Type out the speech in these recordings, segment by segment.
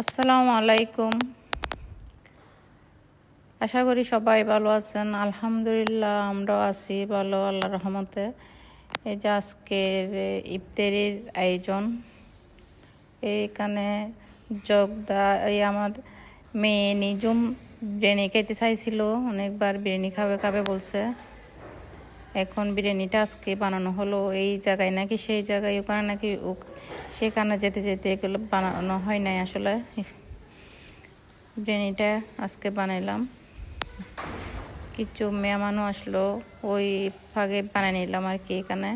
আসসালামু আলাইকুম। আশা করি সবাই ভালো আছেন। আলহামদুলিল্লাহ আমরাও আছি ভালো আল্লাহ রহমতে। এই যে আজকের ইফতারির আয়োজন এইখানে জগদা, এই আমার মেয়ে নিজুম বিরিয়ানি খাইতে চাইছিল, অনেকবার বিরিয়ানি খাবে খাবে বলছে। এখন বিরিয়ানিটা আজকে বানানো হলো, এই জায়গায় নাকি সেই জায়গায়, ওখানে নাকি সেখানে যেতে যেতে এগুলো বানানো হয় নাই আসলে। বিরিয়ানিটা আজকে বানাইলাম। কিছু মেহমানও আসলো, ওই ফাগে বানিয়ে নিলাম আর কি এখানে।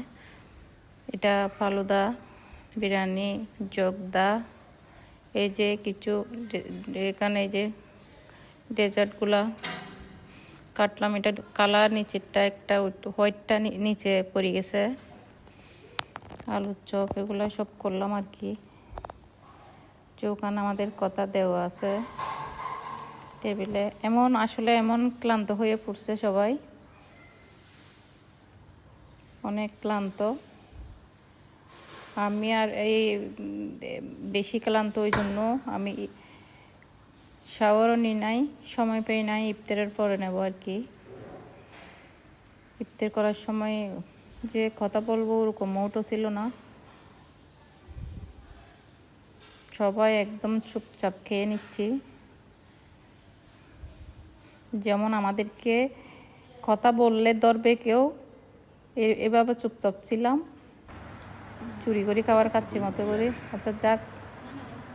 এটা ফালুদা বিরিয়ানি, জগদা, এই যে কিছু এখানে এই যে ডেজার্টগুলা কাটলাম, এটা কালার নিচেরটা একটা হোয়াইটটা নিচে পড়ে গেছে। আলুর চপ এগুলো সব করলাম আর কি। চৌকান আমাদের কথা দেওয়া আছে। টেবিলে এমন, আসলে এমন ক্লান্ত হয়ে পড়ছে সবাই। অনেক ক্লান্ত। আমি আর এই বেশি ক্লান্ত ওই জন্য আমি শাওয়ারও নিই নাই, সময় পাই নাই, ইফতারের পরে নেব আর কি। ইফতার করার সময় যে কথা বলব ওরকম মোটও ছিল না। সবাই একদম চুপচাপ খেয়ে নিচ্ছি। যেমন আমাদেরকে কথা বললে ধরবে কেউ এভাবে চুপচাপ ছিলাম। চুরি করে, খাবার খাচ্ছি, মতো করে। আচ্ছা যাক।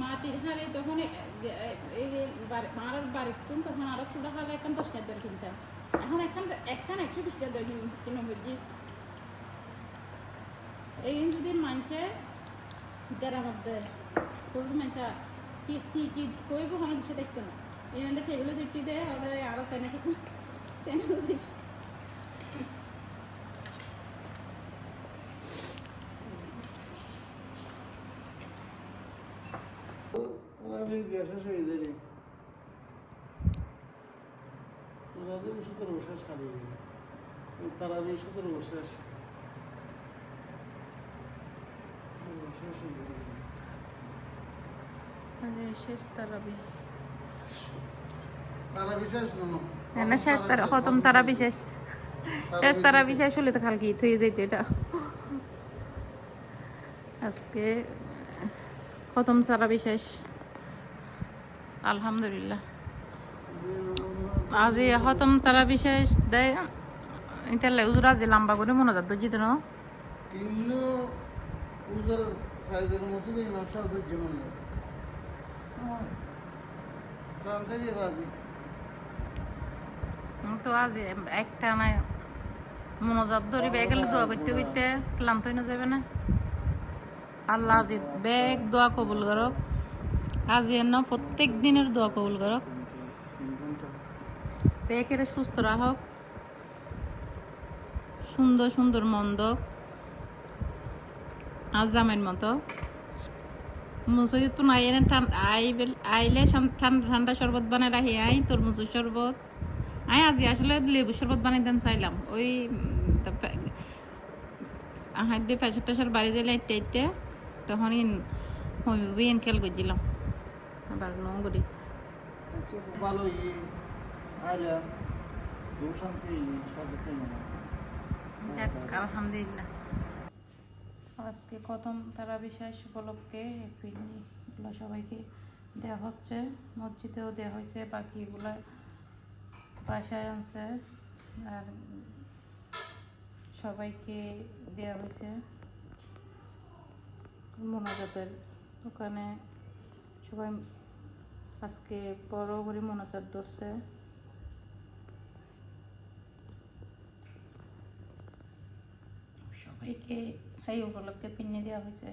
মাটির হাড়ে তখন এই মারার বাড়ি তুন তখন আরও ছোটো হালে এখন দশ দর কিনতাম এখন একখান একখান একশো বিশ টাকা দর কিন বুঝি এই যদি মানুষে যারা মধ্যে খুব মানুষা কি কি কি কইব কোনো দিশে দেখতো না। এখানটা টেবিলে দুটি দেয় ওদের আরও সেনে সেনে শেষ হয়ে সতেরো সারি তারা সতেরো বছর আসে শেষ হয়ে শেষ তারাবি না শেষ তারা খতম শেষ হলে তো কালকে যেত এটা আজকে খতম তারা বিশেষ আলহামদুলিল্লাহ। আজ খতম তারা বিশেষ দেয় ইতালে উজুরা যে লম্বা করে মনে যাত ন তিন তো আজ একটা নাই মনোজাত ধরি বেগেলে দোয়া করতে করতে ক্লান্ত হয়ে যাবে না? আল্লাহ আজি বেগ দোয়া কবুল করক। আজি না প্রত্যেক দিনের দোয়া কবুল করক পেকের সুস্থ রাখক। সুন্দর সুন্দর, মন্দ। আজামের মতো। মুসুদি তো নাই এনে আইলে শান- ঠান- ঠান্ডা শরবত বানাই রাখি। আই তরমুজের শরবত। আই আজি আসলে লেবু শরবত বানাইতাম চাইলাম। ওই আহার দিয়ে প্রেশার টেশার বাড়ি যাইলে ইটে ইটে তখনই হমি খেল করছিলাম আবার আইলা দু শান্তি সব যাক আলহামদুলিল্লাহ। আজকে প্রথম তারা বিশেষ উপলক্ষে এগুলো সবাইকে দেওয়া হচ্ছে। মসজিদেও দেওয়া হয়েছে বাকিগুলো বাসায় আনছে। আর সবাইকে দেওয়া হয়েছে মোনাজাতের ওখানে সবাই আজকে বড় করে মোনাজাত ধরছে। সবাইকে এই উপলক্ষে পিন্নি দেওয়া হয়েছে।